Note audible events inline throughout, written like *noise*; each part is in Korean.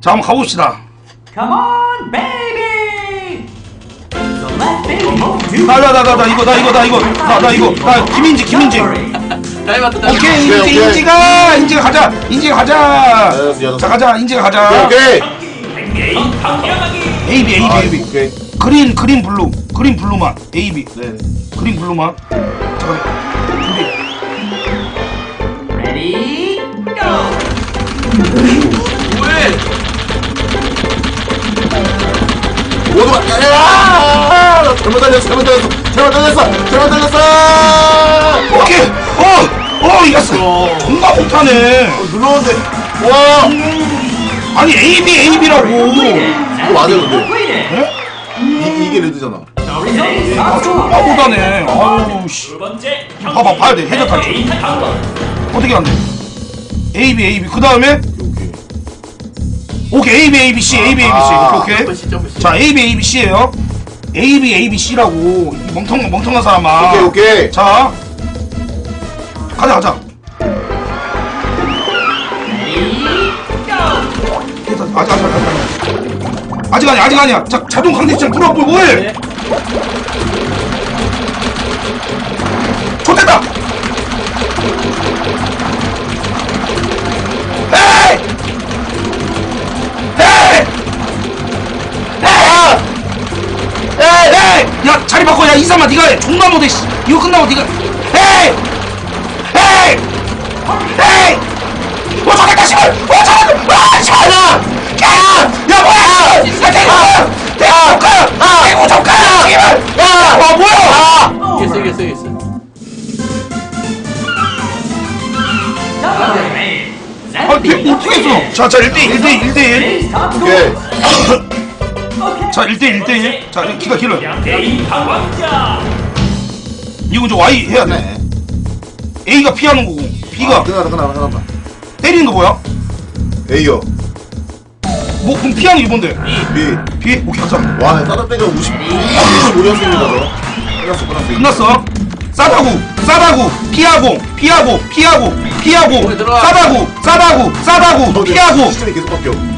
자 한번 가봅시다. Come on, baby! So let baby move to 나 나 나 나 나 이거 나 이거 나 이거. 나 나 이거. 나 김인지 김인지. 다이마트 오케이 인지 오케이. 인지가 인지가 가자 인지가 가자. 자 가자 인지가 가자. 오케이 A B A B 아, A B 오케이. 그린 그린 블루 그린 블루만. A B. 네. 그린 블루만. 잠깐 준비. Ready, go! 모두 가 야! 나 잘못 달렸어 잘못 달렸어. 잘못 달렸어 잘못 달렸어! 오케이. 어어 이겼어. 존나 못하네. 눌렀는데. 와. 아니 A B A B라고. 이거 맞아요 근데. Completed! 이, 이게 레드잖아. result 아 존나 못하네. 아유 씨. 두 번째 봐봐 봐야 돼. 해적 탈출 다운로드 어떻게 안돼? A B A B. 그 다음에 오케이 오케이 A B A B C A B A B C. 아, 오케이 오케이. 점프 시 점프 시 자 A B A B C예요. A B A B C라고. 이 멍텅 멍텅한 사람아. 오케이 오케이. 자 가자 가자. 아직 아직 아직 아직 아직 아직 아직 아니야. 자 자동 강대 시장 들어와 뭐해 이사마 네가 해. 존나 못해 씨. 이거 끝나고 네가 에이! 에이! 에이! 어 잘했다 씨발 어 잘했다! 아 씨발 야야! 뭐야? 야 대구 대구 가! 대구 좀가! 씨발 야와 뭐야? 이겼어 이겼어 이겼어. Dominated! 아 대구 어떻게 했어? 자자 1대1 1대1 1대1 Today's top 오케이 score. Okay. 자 1대1 1대1 자 기가 길어 데이터 왕자. 이거 이제 Y 해야 돼. 네. A가 피하는 거고 B가 끝나다 끝나다 끝나다. 때리는 거 뭐야? A요. 뭐 그럼 피하는 게 뭔데? B. B. 오케이 가자 와 다른 때가 50 55년생이라서 끝났어 끝났어. 끝났어. 싸다구 싸다구. 피하고 피하고 피하고 피하고. 싸다구 싸다구 싸다구. 피하고. 시스템이 계속 바뀌어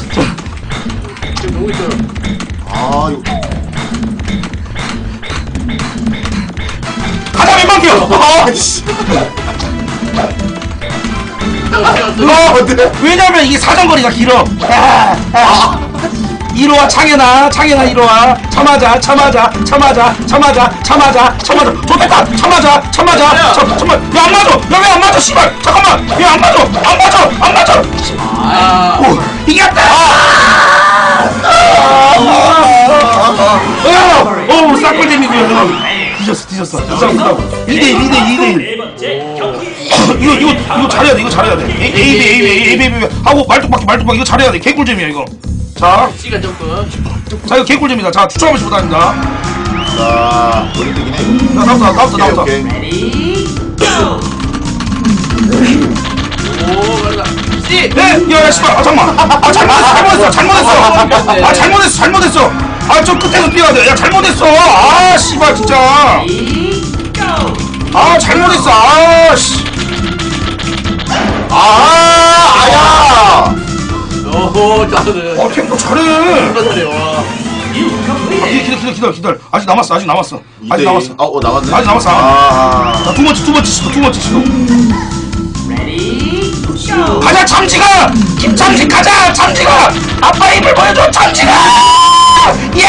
아씨 어, 왜냐면 이게 사정거리가 길어. 아, 아. 이리 와 창현아 창현아 이리 와 참아자 참아자 참아자 참아자 참아자 참아자 좋겠다 참아자 참아자 참 참아 야안 맞아 야왜안 맞아 씨발 잠깐만 왜안 맞아 안 맞아 안 맞아 아오 이겼다 오 싹골잼이고요 뒤졌어 뒤졌어. 싸움 2대1 2대1 2대1 네 번째 경기. *laughs* 이거 이거 이거 잘해야 돼 이거 잘해야 돼. A A B A B A B A B 하고 말뚝박기 말뚝박기. 이거 잘해야 돼. 개꿀잼이야 이거. 자. 시간 자 이거 개꿀잼이다. 자 추천 한 번씩 부탁합니다. 자 머리 해자 나부터 나부터 오케이 나부터 오케이. Ready, go! 오 맞다 씨 네 야야 씨발. 아 잠깐만. 아 잘못했어 잘못했어 잘못했어. 아 잘못했어 잘못했어 아 저 끝에서 뛰어야 돼야 잘못했어. 아 씨발 진짜! 아 잘못했어. 아씨. 아 아야. 오호 잘하네 아 템포 잘해. 와. 아, completed! 기다려 기다려 기다려. 기다려. 아직 남았어 아직 남았어. 아직 2대2 남았어. 아, 어 나갔네? 아직 남았어. 아자두 번째 두 번째 시도 두 번째 시도! 가자 참지가! 김참지 가자 참지가! 아빠 힘을 보여줘 참지가 예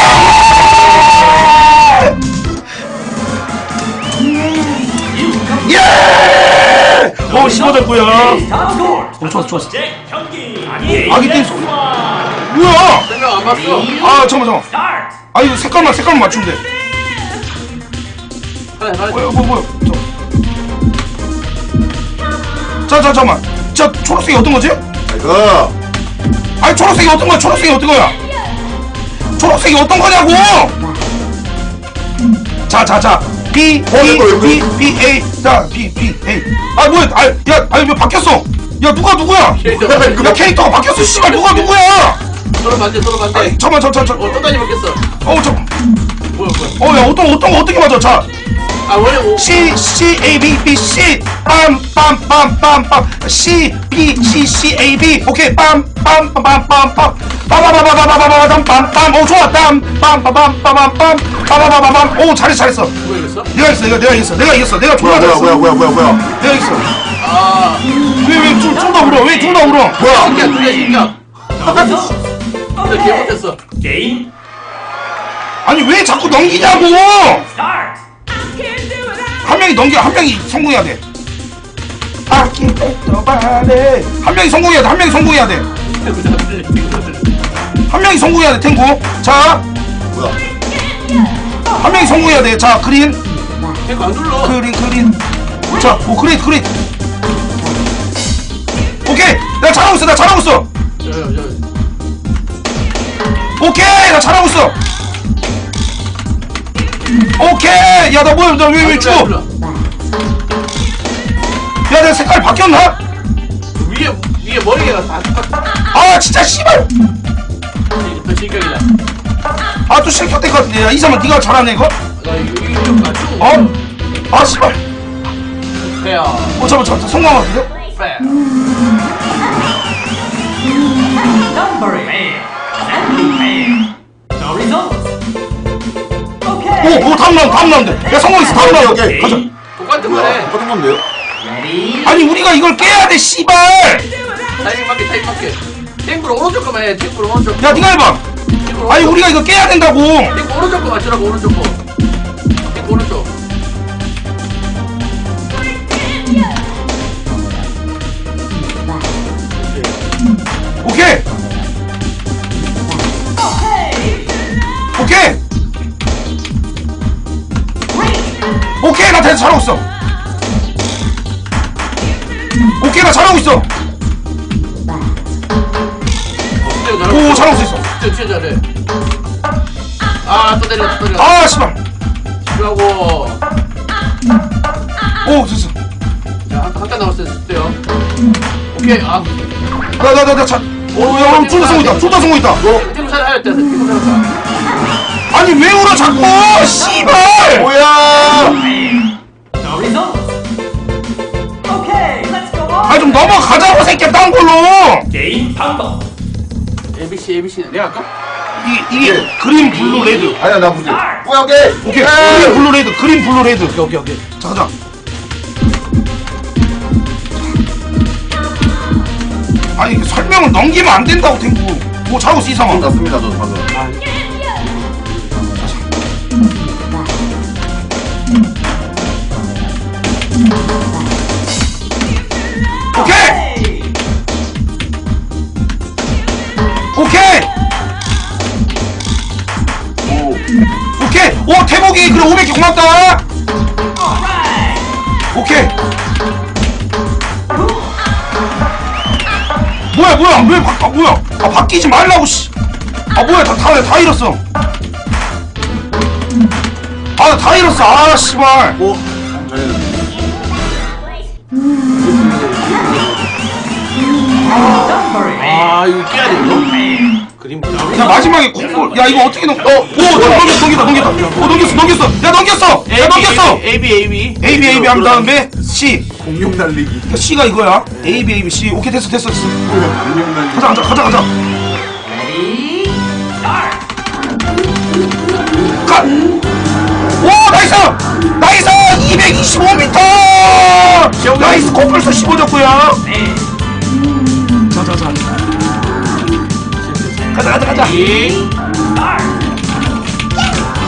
예! 어 15점 뭐야 Today's top score! 어 좋았어 좋았어 아기 댄스 뭐야 생각 안 봤어 아 잠깐만 잠깐만 스타트 아 이거 색깔만 색깔만 맞추면 돼 하나 하나 뭐야 뭐 뭐야 자. 자, 자, 잠깐만. 자, 초록색이 어떤 거지? 이거 아니, 초록색이 어떤 거야? 초록색이 어떤 거야? 초록색이 어떤 거냐고! 자 자 자. B B 이거, B 이거. B A. 자 B B A. 아 뭐야 아 야 아니 왜 바뀌었어. 야 누가 누구야? 야 캐릭터가 바뀌었어 씨발. 누가 누구야? 서로 반대 서로 반대. 아니 잠만 저 저 저 어 똑같이 바뀌었어? 어저 뭐야 뭐야? 어야 어떤 어떤 거 어떻게 맞아? 자 아 원래 오 C C A B B C. 빰빰빰빰빰빰 C B C C A B. 오케이. 빰빰빰빰빰빰 빠바바바바바바바밤빰빰 오 좋아 빰빰빰빰빰빰 빠바바바밤 오 잘했어 잘했어 뭐야 이랬어? 내가 이겼어 내가 내가 이겼어 내가 이겼어 내가 뭐야 졸라 뭐야 잘했어 뭐야 뭐야 뭐야 뭐야 내가 이겼어 아 왜왜좀더 울어 왜둘다 울어 뭐야 신기야 두개 신기야 진짜 개 못했어? 게임? 아니 왜 자꾸 넘기냐고! 스타트. 한 명이 넘겨 한 명이 성공해야 돼 바레 한 명이 성공해야 돼 한 명이 성공해야 돼 한 명이 성공해야 돼 탱고 자 뭐야 한 명이 성공해야 돼. 자, 그린, 이거 안 눌러 그린, 그린. 자, 오, 그린, 그린. 오케이, 내가 잘하고 있어, 나 잘하고 있어. 오케이, 나 잘하고 있어. 오케이, 야, 나 뭐야, 나 왜, 왜 저. 죽어? 안 눌러. 야, 내 색깔 바뀌었나? 위에 위에 머리가 다 똑같아 아, 진짜 씨발. 더 실격이다 아, 또 실격될 것 같은데. 야, 이사만 네가 잘하네 이거. 나 이거 이거 좀 맞추고 어? 아, 씨발. 페어 어, 잠깐, 잠깐, 같은 오. 오, 다음 라운드, 다음 라운드. 야, 성공했어, 다음 라운드. 오케이, 가자. 똑같은 거네 똑같은 건데요? 아니, 우리가 이걸 깨야 돼, 씨발. 타이밍 맞게 타이밍 맞게 탱크로 오른쪽 거만 해 탱크로 오른쪽 야, 네가 해봐. 탱크로 아니, 오른쪽. 우리가 이거 깨야 된다고. 탱크 오른쪽 거 맞추라고 오른쪽 거 나나나나 자. 오야 둘다 성공했다. 둘다. 탱크 살아야 돼 탱크 살았다 아니 왜 울어 자꾸? 씨발. 뭐야. Okay, let's go on. 아 좀 넘어가자고 새끼야 딴 걸로. 게임 방법. ABC ABC 내가 할까? 이 이게 그린 블루 레드. 아니야 나 문제 뭐야 오케이 오케이 에이. 그린 블루 레드 그린 블루 레드 오케이 오케이 오케이 자 가자 아니 설명을 넘기면 안 된다고 탱구. 뭐 잘하고 있어 이상아 났습니다 저 방금 오케이. 오케이! 오케이! 오 태복이 그래 500개 고맙다 뭐야 왜 바, 아, 뭐야 아 바뀌지 말라고 씨 아 뭐야 다다 다 잃었어 아 다 잃었어 아 씨발 오 잘했네 Number eight. 아 이거 깨야 돼 이거 그림 야 마지막에 콩볼 야 이거 어떻게 넘 어 오 넘겼어 넘겼다 넘겼다 어 넘겼어 넘겼어 야 넘겼어 야 넘겼어 AB AB A B A B 한 다음에 C 공룡 날리기. 그러니까 C가 이거야? A B A B C. 오케이 됐어 됐어 됐어. 공룡 날리기. 가자 가자 가자 가자. Ready? Start. 가! 오 나이스! 나이스! 225m 나이스 코뿔소 15졌고요. 네. 자자자. 가자 가자 가자. Ready?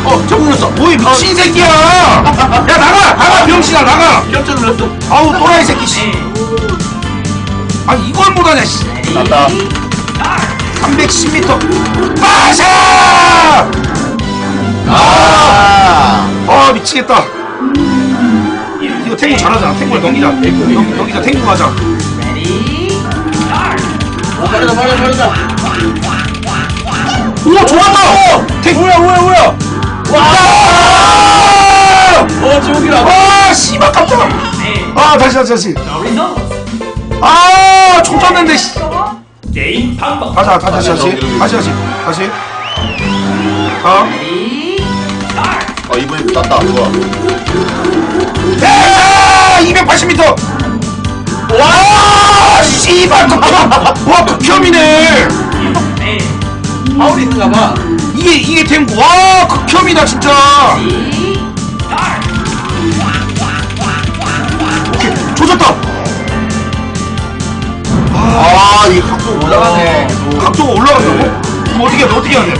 어 저거였어 뭐이 미친 새끼야. 야 나가 나가 병신아 나가. 깜짝 놀랐어 아우 또라이 새끼 씨. 네. 아니 이걸 못하냐 씨. Start. 310m 빠샤 아. 아 미치겠다. 이거 탱고 잘하잖아. 탱고를 넘기자 넘, 넘기자 탱고 가자. 빠르다 빠르다 빠르다 오 좋았다! 탱 뭐야 뭐야 뭐야? 와 어 지옥이라 아, 씨발 깜짝아. 아, 다시, 다시, 다시. 아, 총쳤는데, 씨. 게임 방법. 가자, 다시, 다시, 다시, 다시, 다시, 다시. 아, 아 이번에 땄다 좋아 야, 280m. 와, 씨발. 와, 극혐이네. 파울이 있는가 봐 이게, 이게 탱고. 와, 극혐이다, 진짜. 오케이, 조졌다. 아이 각도 올라가네 각도가 올라간다고? 그럼 어떻게 해야 돼, 어떻게 해야 돼?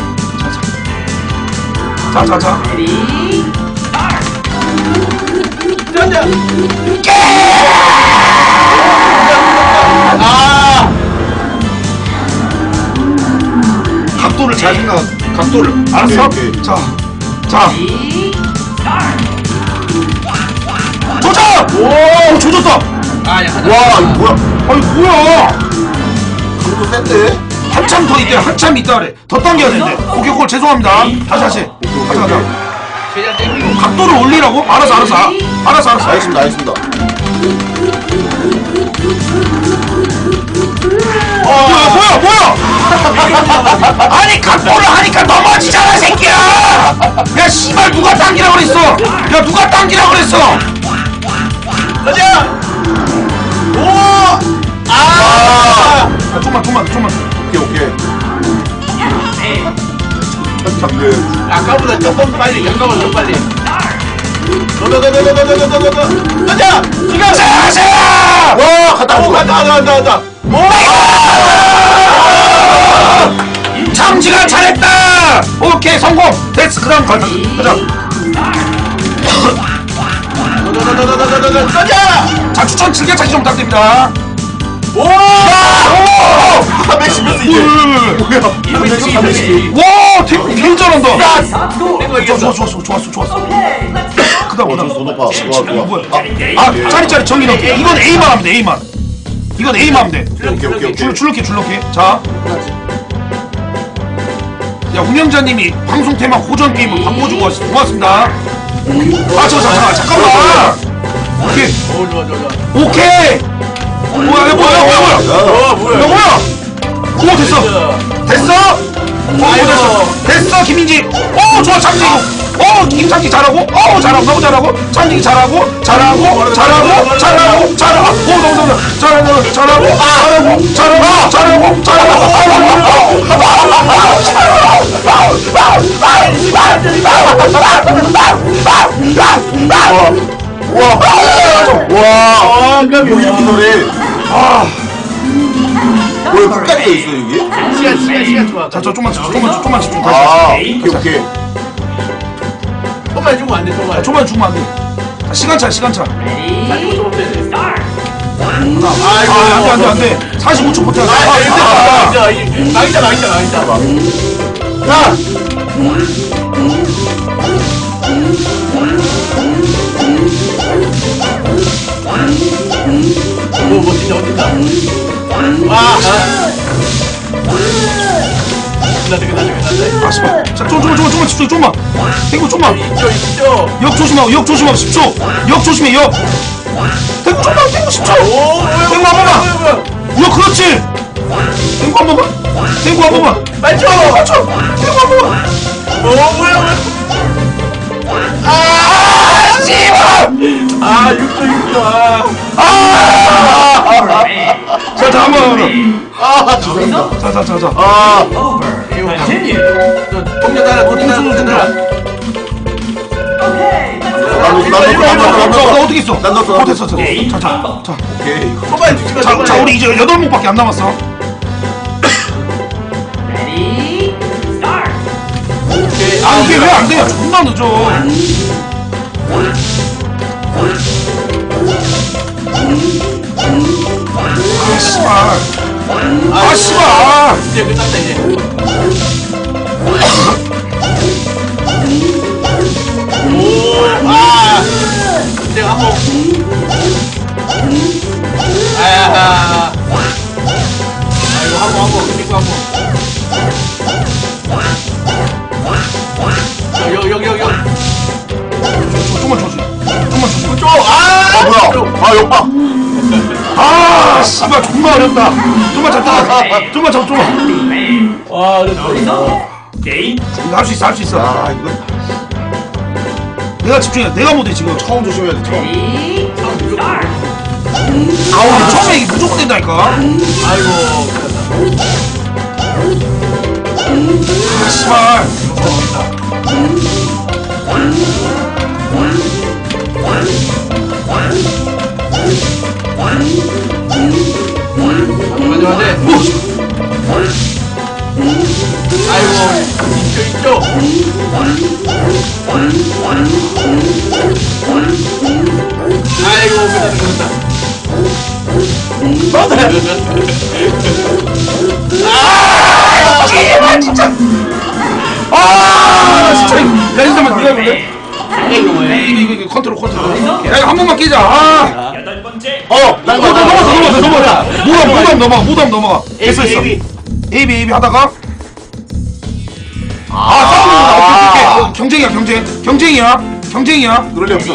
자, 자, 자. 짠짠 각도를 잘 생각, 각도를. 알았어? 오케이, 오케이. 자, 자. 도전! 오, 조졌다! 아 약간 와 이거 뭐야 아니, 뭐야! 각도 센데 한참 더 있대, 한참 있다 그래. 더 당겨야 되는데. 오케이, 그걸 죄송합니다. 다시, 다시. 가자, 가자. 최대한 땡기고 각도를 올리라고? 알았어, 알았어. 아, 알았어, 알았어. 알겠습니다 알겠습니다 뭐야, 뭐야, 뭐야! 아니, 각도를 하니까 넘어지잖아, 새끼야! 야, 씨발, 누가 당기라고 그랬어! 야, 누가 당기라고 그랬어! 가자 오 아 아, 좀만, 좀만, 좀만. 오케이 오케이 천장근 아까보다 조금 빨리 영감을 더 빨리 너너너너너너너너너 가자 지금 자, 자! 와 갔다 오 간다 간다 간다 간다 참지가 잘했다! 오케이, 성공! 됐어, 그 다음 가자. 가자. 가자 자, 추천 즐겨 찾기 좀 부탁드립니다. 오 오! 아 맥시면스 이제 뭐야 맥시 맥시 와, 탱크 개 잘한다! 좋아, 좋아, 좋아, 좋았어, 좋았어. 그 다음, 그 어. 더 높아 좋아 좋아 뭐야? 아 아, 짜리짜리 정리 넣기. 이건 A만 돼, A만. 이건 A만 하면 돼. 오케이 오케이 오케이 줄, 줄넣기, 줄넣기. 자. 야, 운영자님이 방송 테마 고전 게임을 바꿔주고 왔- 고맙습니다. 아, 저, 잠깐만, 잠깐만! 오케이, 오 좋아 좋아 좋아 오케이! 뭐야, 야, 뭐야, 뭐야, 뭐야! 어 야, 뭐야 뭐야! 오, 됐어! 됐어! 오, 됐어! 됐어, 김민지! 오, 좋아, 장지! 오, 김창기 잘하고! 오, 잘하고, 너무 잘하고! 장기 잘하고! 잘하고! 잘하고! 잘하고! 잘하고! 오, 너무 잘하고! 잘하고! 잘하고! 잘하고! 잘하고! 잘하고! 와 여기 이렇게 노래 아, 왜 끝까지 돼 있어 여기 시간 시간 시간 좋아 자, 저 좀만, 집중, 좀만, 좀만 집중. 다시. 아 오케이 오케이 조금만 주면 안 돼, 조금만. 아, 조금만 주면 안 돼. 아, 시간차, 시간차. 아, 아, 아, 안 돼, 안 돼, 안 돼. 45초 못해. 아, 아, 아, 아, 아, 아, 나이자, 나이자, 나이자. 야! 뭐, 뭐, 진짜 어딨다. 와! 아, 아. 아. 끝났다, 끝났다, 끝났다. 아, 씨발. 자, 좀, 좀, 좀, 좀만 집중, 좀만. 탱고 좀만. 있죠, 있죠. 역 조심하고, 역 조심하고, 10초. 역 조심해, 역. 탱고 좀만, 탱고 10초. 오, 뭐야, 탱고 한 번만. 역, 그렇지. 탱고 한 번만. 탱고 한 번만. 맞죠? 맞죠? 탱고 한 번만. 오, 뭐야. 아, 씨발. 아, 6초, 6초. 아. 아. 자, 번. 아 죄송합니다 자, 자, 자, 자. 아 당신이 통제달라 통제달라 나 어떻게 있어? 난 넣었어. 됐어, 됐어. 오케이. 자, 자, 자, 오케이. 소발 주지마. 자, 자, 우리 이제 여덟 목밖에 안 남았어. 레디, 스타트. 오케이. 아, 아 이게 왜 안 돼? 존나 늦어. 아, 씨발. 아, 씨발. 이제 끝났다, 이제. 오, 아. 내가 한 번. 아야. 아이고, 한 번, 한 번. 그리고 한 번. 여기 여기 여기 좀만 쳐줘 좀만 쳐줘 쪽! 아! 아 뭐야 아 역박 아 씨발 정말 어렵다. 좀만 잡자 좀만 잡 좀만 와 어렵다. 게임? 이거 할수 있어 할 수 있어. 아 이거. 내가 집중해 내가 못해 지금. 처음 조심해야 돼 처음. 아우 처음에 이게 무조건 된다니까. 아이고. 아 씨발 맞아 맞아 제발 진짜 아 진짜 야 네가 해볼래? 이거 이거 컨트롤 컨트롤 야 이거 한 번만 끼자 아 여덟 번째 어! 어, 너 넘어갔어, 넘어갔어, 넘어갔어. 무덤, 무덤 넘어가, 무덤 넘어가. 됐어, 됐어. AB. AB, AB 하다가. 아, 싸우는구나. 오케이, 오케이, 오케이. 경쟁이야, 경쟁. 경쟁이야. 경쟁이야. 그럴 리 없어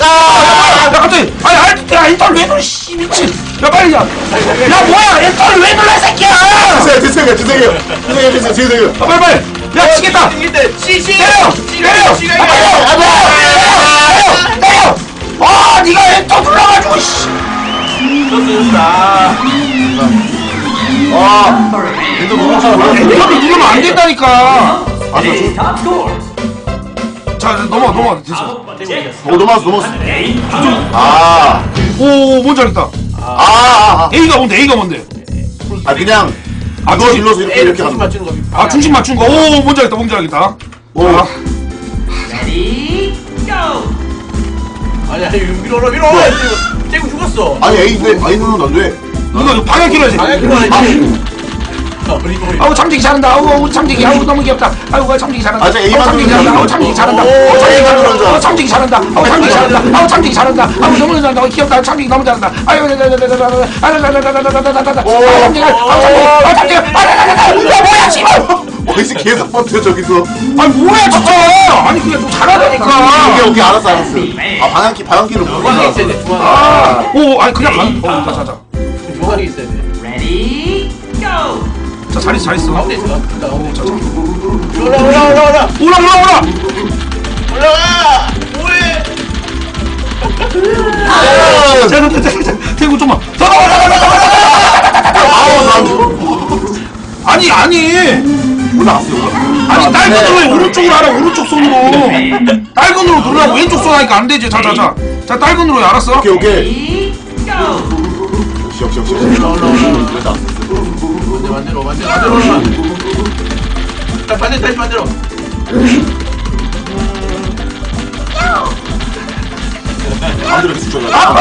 야 갑자기. 아니 알, 야 일단 왜 눌러 씨 미친. 야 빨리 야 야 뭐야 일단 왜 눌러 이 새끼야. 죄송해요 죄송해요 죄송해요. 죄송해요 죄송해요 아 빨리 빨리. 야 치겠다. 이때 시시 때려 때려. 시간 아, 때려 아, 때려 때려 때려. 아 니가 엔터 눌러가지고 씨. 좋다. 아 엔터 너무 좋아 이렇게 누르면 안 된다니까. 레디 탑 스코어 자 넘어가 넘어가 됐어 아홉 번째 어 넘어갔어 넘어갔어. 게임 방법 아. 오 뭔지 알겠다. 아, A가 뭔데 A가 뭔데? 아 그냥 아, 이거 눌러서 이렇게 이렇게 거 맞추는 거 아 중심 맞춘 거 오 뭔지 알겠다 뭔지 알겠다. 오. 아, 레디 고 아니 아니 위로 올라 위로 올라 쟤고 죽었어. 아니 A인데 A 누르면 안돼. 이거 이거 방향 길어야지. 방향 길어야지. 아, 아우 참지기 잘한다. 아우 참지기 아우 너무 귀엽다. 아우 참지기 잘한다. 아, 저 A만 아우, 참지기 잘한다. 아우. 참지기 잘한다. 오, 아우 참지기 잘한다. 아우 참지기 잘한다. 아우 참지기 잘한다. 아우 너무 잘한다. 아우 귀엽다. 아우 참지기 너무 잘한다. 아유 아 아. 어, 고 자잘 있어. 잘 있어. 가운데 있어. 오, 자, 자. 올라 올라 올라 올라. 올라 올라 올라. 올라가 뭐해? 자, 자, 자, 자, 자, 태국 좀만. 더 나와, 나와. 아우 난 아니 아니. 올라갔어요 아니 딸근으로 왜 오른쪽으로 하라 오른쪽 손으로. 딸근으로 누르라고 왼쪽 손 하니까 안 되지. 자 자 자. 자 딸근으로 해 알았어? 오케이 오케이. 역시 역시 역시 올라 올라 올라 반대로 반대로 반대로 자 반대 다시 반대로 반대로 죽여라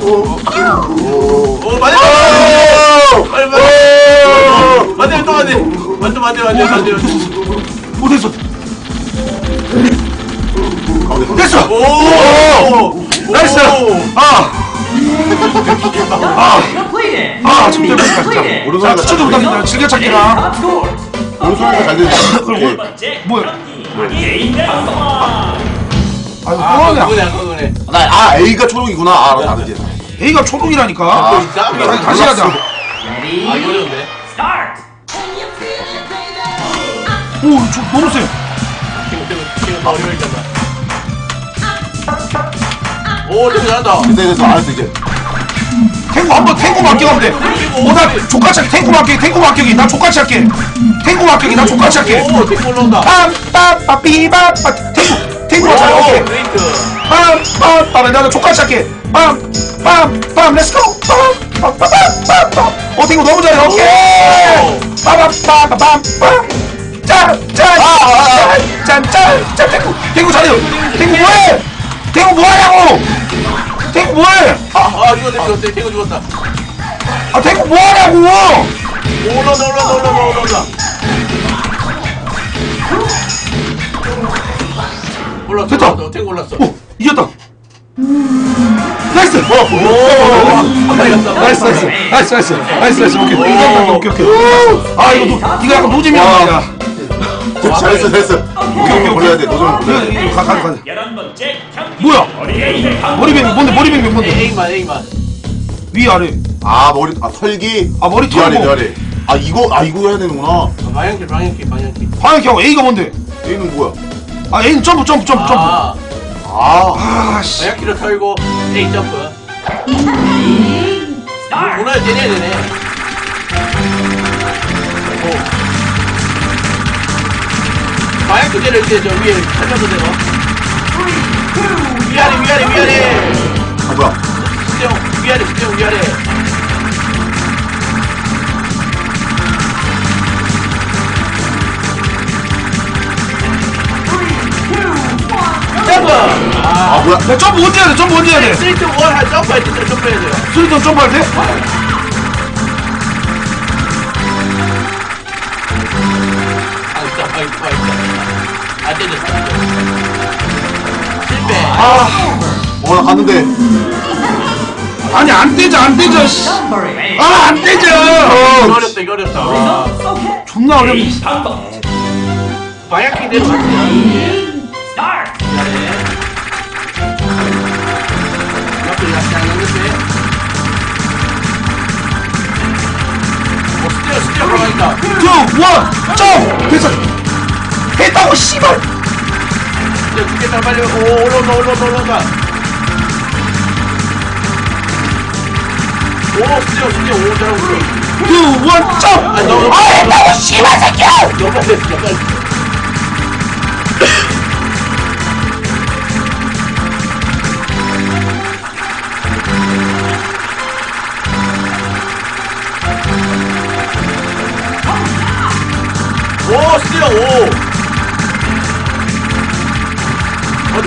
오 반대로 빨리 빨리 반대로 또 반대 반대 반대 반대 반대. 오 됐어. 됐어. 오! 나이스. 아! 아, 진짜 진짜. 오른손 자, 하나 추천도 가져가세요. 못하겠네요. 즐겨찾기랑. 오른손에서 갈려주세요. 그리고 뭐야? 아유, 뭐하냐? 그거네 그거네 아, A가 초록이구나. 아, 알았다, 알았지. A가 초록이라니까. 아, 다시, 아 오, 저 너무 세. 아, 오 되게 잘한다 근데 그래서 알았어, 이제. 탱고 한번 탱고 합격하면 돼오나 족같이 할게 탱고 합격 탱고 합격이 나 족같이 할게 탱고 합격이 나 족같이 할게 오 되게 올라온다 빰빰빠 삐바빠 탱고 탱고가 잘해 오케이 빰빰빰 나도 족같이 할게 빰빰빰 렛츠고 빰빰빰빰빰 어 탱고 너무 잘해 오케이 빠밤빰빰빰 짠짠 짠짠짠 탱구 탱구 잘해요 탱구 뭐해 탱구 뭐하냐고 탱구 뭐해 아, 아, 죽었다, 죽었다. 태고 죽었다. 아 탱구 뭐하냐고 올라온다, 올라온다, 올라온다, 올라온다. 올랐어, 됐다. 올랐어. 태고 올랐어. 오 이겼다 나이스 어, 오. 나이스 나이스 나이스 나이스 나이스 나이스 오케이 오케이 오케이 아 이거 노, 이거 약간 노잼이란 말이야 어, 잘했어 잘했어 노점을 몰라야 돼 노점을 몰라야 돼 이거 가, 가, 가. 열한 번째 경기. 뭐야? 머리뱅이 뭔데 머리뱅이 뭔데 에이만, 에이만. 위 아래 아 머리 아 털기 아, 머리 위아래 털고. 위아래 아 이거 아 이거 해야 되는구나 아, 방향키, 방향키, 방향키. 방향키하고 A가 뭔데 얘는 뭐야 아 A는 점프 점프 점프 점프 아, 아 아씨 방향키를 털고, 에이, 점프. 스타트. 문화를 때려야 되네. 방향키 때릴 때, 저 위에 살려도 되나? 위아래, 위아래, 위아래. 아, 뭐야 수영, 위아래, 수영, 위아래. 점프! 아, 아 뭐야 야 점프 언제 해야 돼 점프 언제 해야 돼 3점 원 점프할 때 점프해야 돼요. 수리점 점프할 때 아, 아, 아, 있다. 안 되졌어, 안 되졌어. 실패. 어나 갔는데 아니 안 떼져 안 떼져 씨. Number eight. 아안 떼져 이거 어렵다, 이거 어렵다. 아. 존나 어렵네. 어, 스티어, 스티어 들어가니까. 투원점 됐어 했다고 씨발! 스티어 두개 다 빨리, 오, 올라온다, 올라온다, 올라온다. 오, 스티어, 스티어, 오, 잘하고 있어. 투원점! 아, 너무- 아 했다고 씨발 새끼야! 빨리 했어,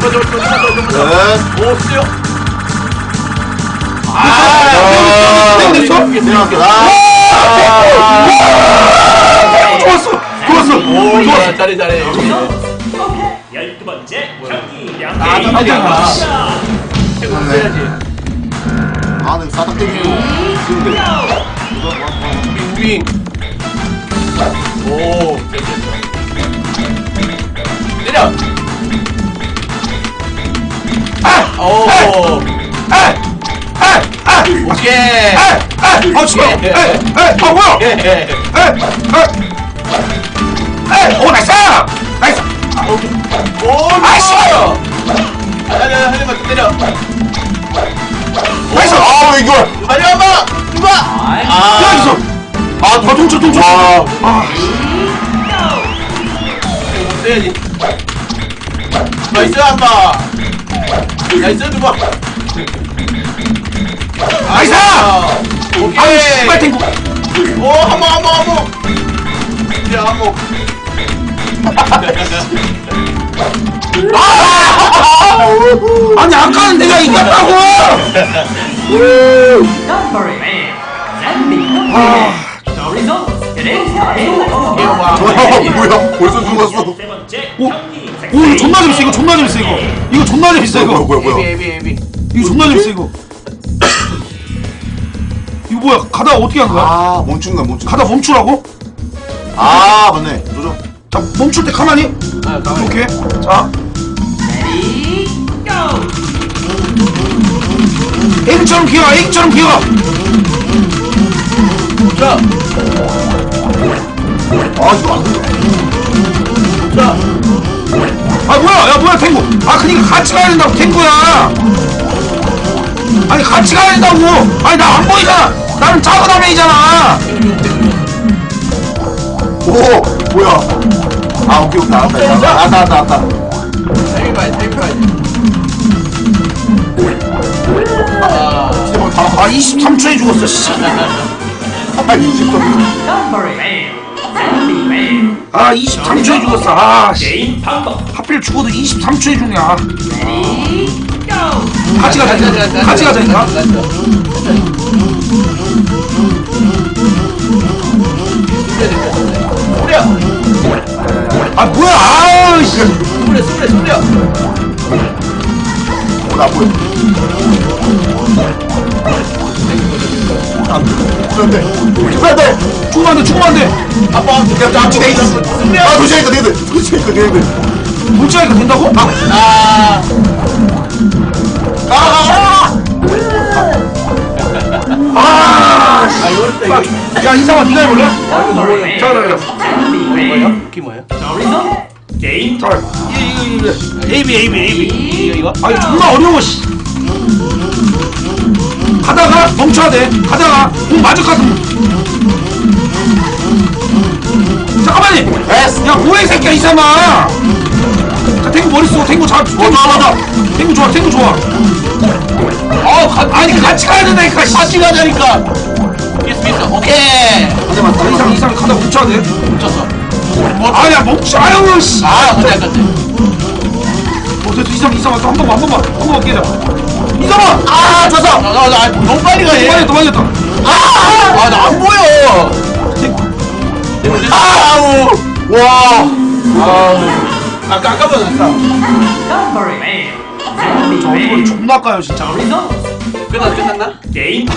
어디, 어디, 어디, 어디. 넷 오, 스티어. 아, 됐어? 됐어? 아, 좋았어 좋았어 오, 좋았어 야, 잘해, 잘해. 열두 번째 경기. 아, 양대. 자, 태국 써야지. 아, 나 싸닥대기 쉬운데. 윙. 오, 때려. 오, 아! 아! 아! 오케이. 아! 아! 아 씨발 에! 에! 아 뭐야 예. 에! 에! 에! 오 나이스 나이스 오, 아, 한 대만 더 때려. 나이스 아, 왜 이걸? 빨리 와봐. 누가? 아, 여기서 아 누가 동쳐 와. 아못 써야지. 나이스 한바. 나이스 누가? 나이스 오케이. 씨발 탱구 오, 한번, 한번, 한번. 야, 한번. 아니 아까는 내가 이겼다고 와. 뭐야? 벌써 죽었어. 세 번째 오, 경기. 오 이거 존나 재밌어 이거 존나 재밌어 이거 이거 존나 재밌어 뭐야, 이거 뭐야, 뭐야? 에비, 에비, 에비. 이거 존나 재밌어 이거 이거 뭐야 가다가 어떻게 하는 거야? 아, 멈춘 거야, 멈춘. 가다 멈추라고? 아, 맞네. 조정. 자 멈출 때 가만히 아, 가만히. 오케이 자. X처럼 기어가 X처럼 기어가 자, 아, 이거 안 돼. 자. 아 뭐야 야 뭐야 탱고 아 그니까 같이 가야 된다고 탱고야 아니 같이 가야 된다고 아니 나 안 보이잖아 나는 작은 화면이잖아 오, 뭐야? 아, 오케이, 오케이. 나왔다, 나왔다, 나왔다, 나왔다. 타이밍 봐야지, 타이밍 봐야지. 아, 세번 다, 아 23초에 죽었어 씨 아, 20번. 아 23초에 죽었어 아 씨. 게임 방법. 하필 죽어도 23초에 죽냐 아. 같이 가자 이거. 같이 가자 이거 아 뭐야 아이씨 소리 소리 소리야 나 보여. 안 돼. 안 돼. 죽으면 안 돼 죽으면 안 돼 아빠 야, 앞치대 있어. 아, 도시니까 니들. 도시니까 니들. 물자니까 된다고? 아 아, 아, 아 씨. 아, 이거 이거 야 이상아 네가 해볼래? Sandy wins. 이게 뭐야? The result. 게임 자 이거 이거 이거 A B A B A B 이거 이거? 아 이거 존나 어려워 씨 멈춰야 돼. 가다가 공 맞을 것 같으면 잠깐만요. 됐어. 야 뭐해 이 새끼야 이상아 자 탱구 머리 쏘 탱구 잘 탱구 좋아. 맞아. 탱구 좋아 탱구 좋아. 어 가, 아니 같이 가야 된다니까 씨. 같이 가자니까. 비스 비스 오케이. 자, 이상 이상 가다 멈춰야 돼. 멈췄어. 아니야 멈춰 아유 씨. 아 근데 아까 어, 됐어. 이상 이상 한 번만 한 번만. 한 번만 깨자 이상아 아, 졌어. 나나 너무 빨리 가네 많이 했다 많이 했다 아나 안 보여 아우 와. 아저 얼굴이 wins. 존나 까요 진짜. 끝났 끝났나? 게임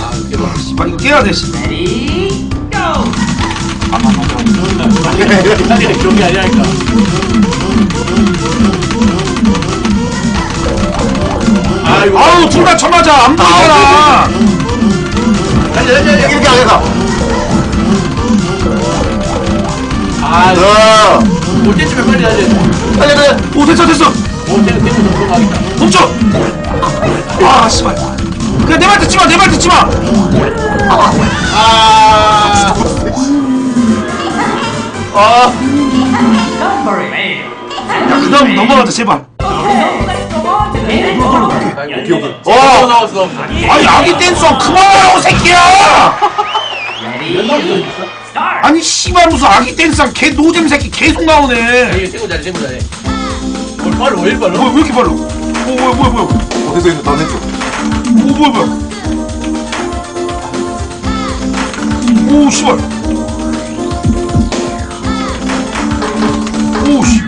씨발 이거 깨야 돼 씨. Ready, go. *laughs* 아니 그런 게 아니라니까 이거 아우 둘 다 쳐맞아. 안 보이잖아. 달려 달려 이렇게 안 해서. 아 어. 올 때쯤에 빨리 가야 돼 빨리, 빨리. 오 됐어 됐어. 올 때는 가겠다 멈춰. 아 씨발. 그냥 내 말 듣지 마 내 말 듣지 마. 아. 아. 야, 그 다음 넘어가자 제발. Let's 어 어. 나왔어 아니 아기 댄서 그만하라고 새끼야. 아니 씨발 무슨 아기 댄스랑 개 노잼 새끼 계속 나오네 친구 잘해 친구 잘해 뭘 빨리 왜 빨리 뭐야 왜 이렇게 빨라 오 뭐야 뭐야 뭐야 어디서 있는 다 됐어. 오 뭐야 뭐야 오 씨발 오 씨